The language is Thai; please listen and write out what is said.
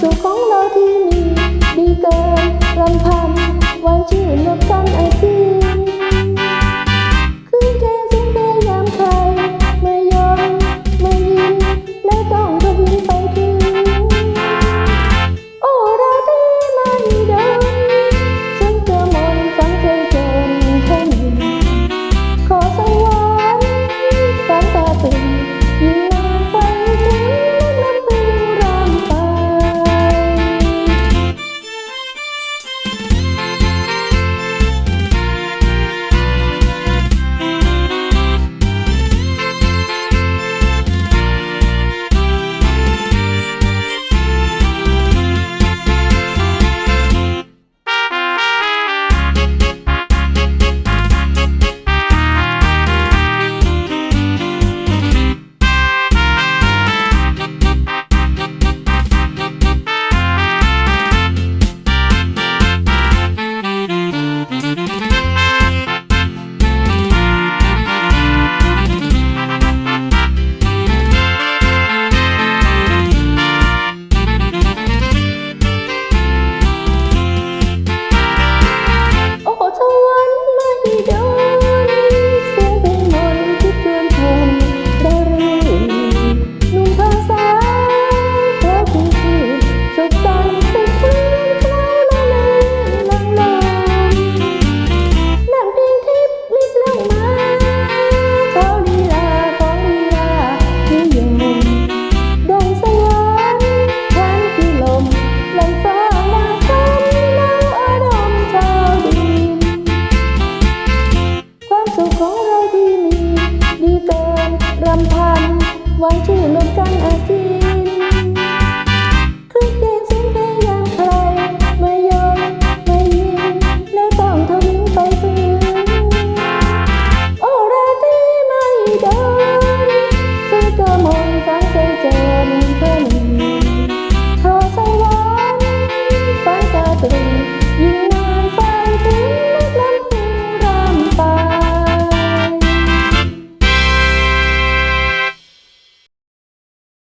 สุขของเราที่มี ดีเกินรำพันวันชื่นนับกันไอซี สุขของเราที่มี ดีเกินรำพัน วันที่น